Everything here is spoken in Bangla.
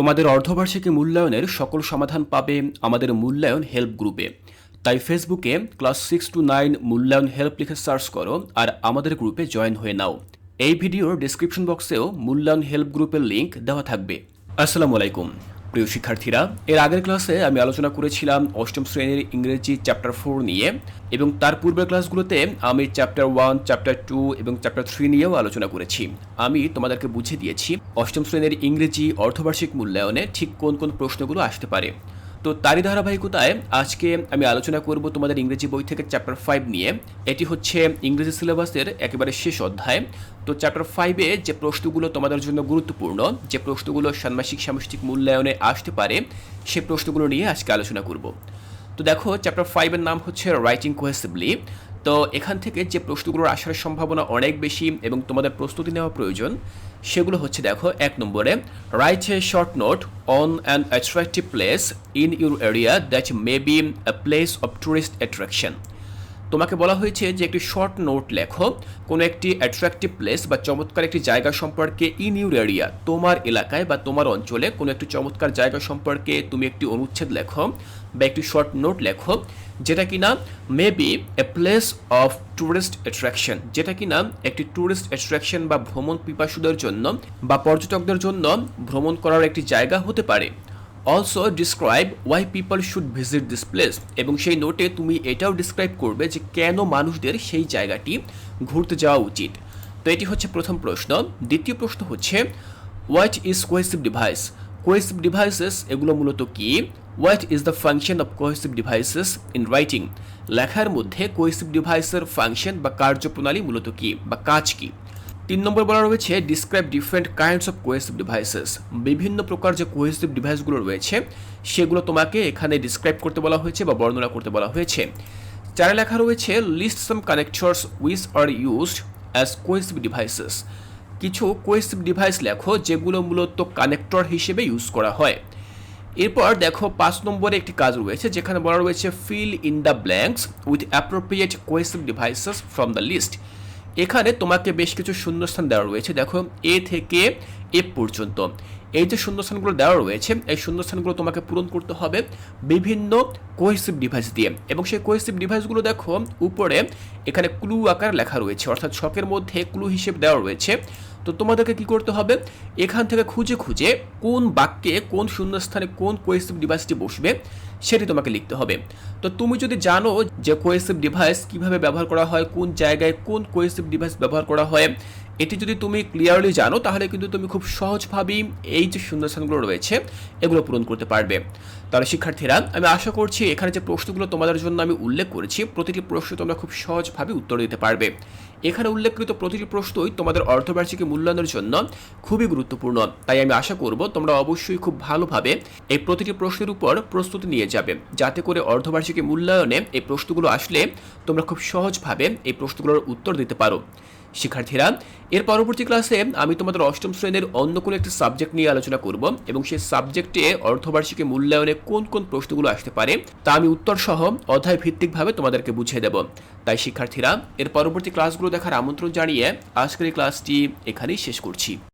তোমাদের অর্ধবার্ষিকী মূল্যায়নের সকল সমাধান পাবে আমাদের মূল্যায়ন হেল্প গ্রুপে। তাই ফেসবুকে ক্লাস সিক্স টু নাইন মূল্যায়ন হেল্প লিখে সার্চ করো আর আমাদের গ্রুপে জয়েন হয়ে নাও। এই ভিডিওর ডিসক্রিপশন বক্সেও মূল্যায়ন হেল্প গ্রুপের লিঙ্ক দেওয়া থাকবে। আসসালামু আলাইকুম। প্রিয় শিক্ষার্থীরা, এর আগের ক্লাসে আমি আলোচনা করেছিলাম অষ্টম শ্রেণির ইংরেজি চ্যাপ্টার ফোর নিয়ে এবং তার পূর্বের ক্লাসগুলোতে আমি চ্যাপ্টার ওয়ান, চ্যাপ্টার টু এবং চ্যাপ্টার থ্রি নিয়েও আলোচনা করেছি। আমি তোমাদেরকে বুঝে দিয়েছি অষ্টম শ্রেণির ইংরেজি অর্ধবার্ষিক মূল্যায়নে ঠিক কোন কোন প্রশ্নগুলো আসতে পারে। তো তারই ধারাবাহিকতায় আজকে আমি আলোচনা করব তোমাদের ইংরেজি বই থেকে চ্যাপ্টার ফাইভ নিয়ে। এটি হচ্ছে ইংরেজি সিলেবাসের একেবারে শেষ অধ্যায়। তো চ্যাপ্টার ফাইভে যে প্রশ্নগুলো তোমাদের জন্য গুরুত্বপূর্ণ, যে প্রশ্নগুলো ষান্মাসিক সামষ্টিক মূল্যায়নে আসতে পারে, সে প্রশ্নগুলো নিয়ে আজকে আলোচনা করব। তো দেখো চ্যাপ্টার ফাইভের নাম হচ্ছে রাইটিং কোহেসিভলি তো এখান থেকে যে প্রশ্নগুলোর আসার সম্ভাবনা অনেক বেশি এবং তোমাদের প্রস্তুতি নেওয়া প্রয়োজন। সেগুলো হচ্ছে দেখো, এক নম্বরে write a short note on an attractive place in your area that may be a place of tourist attraction তোমাকে বলা হয়েছে যে একটি শর্ট নোট লেখো, কোনো একটি অ্যাট্রাকটিভ প্লেস বা চমৎকার একটি জায়গা সম্পর্কে ইন ইউর এরিয়া তোমার এলাকায় বা তোমার অঞ্চলে কোনো একটি চমৎকার জায়গা সম্পর্কে তুমি একটি অনুচ্ছেদ লেখো বা একটি শর্ট নোট লেখো, যেটা কিনা may be a place of tourist attraction যেটা কিনা একটি ট্যুরিস্ট অ্যাট্রাকশন বা ভ্রমণ পিপাসুদের জন্য বা পর্যটকদের জন্য ভ্রমণ করার একটি জায়গা হতে পারে। Also describe why people should visit this place এবং সেই নোটে তুমি এটাও ডিসক্রাইব করবে যে কেন মানুষদের সেই জায়গাটি ঘুরতে যাওয়া উচিত। তো এটি হচ্ছে প্রথম প্রশ্ন। দ্বিতীয় প্রশ্ন হচ্ছে what is cohesive device cohesive devices এগুলো মূলত কি? What is the function of cohesive devices in writing লেখার মধ্যে কোয়েসিভ ডিভাইসের ফাংশন বা কার্যপ্রণালী মূলত কি? বা কাজ কি? তিন নম্বর বলা রয়েছে describe different kinds of cohesive devices বিভিন্ন প্রকার যে কোয়েসিভ ডিভাইসগুলো রয়েছে, সেগুলো তোমাকে এখানে ডিসক্রাইব করতে বলা হয়েছে বা বর্ণনা করতে বলা হয়েছে। চারে লেখা রয়েছে list some connectors which are used as cohesive devices কিছু কোয়েসিভ ডিভাইস লেখো, যেগুলো মূলত কানেক্টর হিসেবে ইউজ করা হয়। এরপর দেখো, পাঁচ নম্বরে একটি কাজ রয়েছে, যেখানে বলা রয়েছে fill in the blanks with appropriate cohesive devices from the list এখানে তোমাকে বেশ কিছু শূন্যস্থান দেওয়া রয়েছে, দেখো, এ থেকে এ পর্যন্ত। এই যে শূন্যস্থানগুলো দেওয়া রয়েছে, এই শূন্যস্থানগুলো তোমাকে পূরণ করতে হবে বিভিন্ন কোহেসিভ ডিভাইস দিয়ে। এবং সেই কোহেসিভ ডিভাইসগুলো দেখো, উপরে এখানে ক্লু আকার লেখা রয়েছে, অর্থাৎ ছকের মধ্যে ক্লু হিসেবে দেওয়া রয়েছে। তো তোমাদেরকে কি করতে হবে? এখান থেকে খুঁজে খুঁজে কোন বাক্যে কোন শূন্যস্থানে কোন কোয়েসিভ ডিভাইসটি বসবে সেটি তোমাকে লিখতে হবে। তো তুমি যদি জানো যে কোয়েসিভ ডিভাইস কীভাবে ব্যবহার করা হয়, কোন জায়গায় কোন কোয়েসিভ ডিভাইস ব্যবহার করা হয় এটি যদি তুমি ক্লিয়ারলি জানো, তাহলে কিন্তু তুমি খুব সহজভাবেই এই যে শূন্যস্থানগুলো রয়েছে, এগুলো পূরণ করতে পারবে। তাহলে শিক্ষার্থীরা, আমি আশা করছি এখানে যে প্রশ্নগুলো তোমাদের জন্য আমি উল্লেখ করেছি, প্রতিটি প্রশ্ন তোমরা খুব সহজভাবে উত্তর দিতে পারবে। এখানে উল্লেখকৃত প্রতিটি প্রশ্নই তোমাদের অর্থবার্ষিকী মূল্যায়নের জন্য খুবই গুরুত্বপূর্ণ। তাই আমি আশা করব তোমরা অবশ্যই খুব ভালোভাবে এই প্রতিটি প্রশ্নের উপর প্রস্তুতি নিয়ে যাবে। যাতে করে অর্ধবার্ষিকী মূল্যায়নে এই প্রশ্নগুলো আসলে তোমরা খুব সহজভাবে এই প্রশ্নগুলোর উত্তর দিতে পারো। শিক্ষার্থীরা, এর পরবর্তী ক্লাসে আমি তোমাদের অষ্টম শ্রেণির অন্য কোনো একটি সাবজেক্ট নিয়ে আলোচনা করব এবং সেই সাবজেক্টে অর্ধবার্ষিকী মূল্যায়নে কোন কোন প্রশ্নগুলো আসতে পারে তা আমি উত্তর সহ অধ্যায় ভিত্তিকভাবে তোমাদেরকে বুঝিয়ে দেব। তাই শিক্ষার্থীরা, এর পরবর্তী ক্লাসগুলো দেখার আমন্ত্রণ জানিয়ে আজকের এই ক্লাসটি এখানেই শেষ করছি।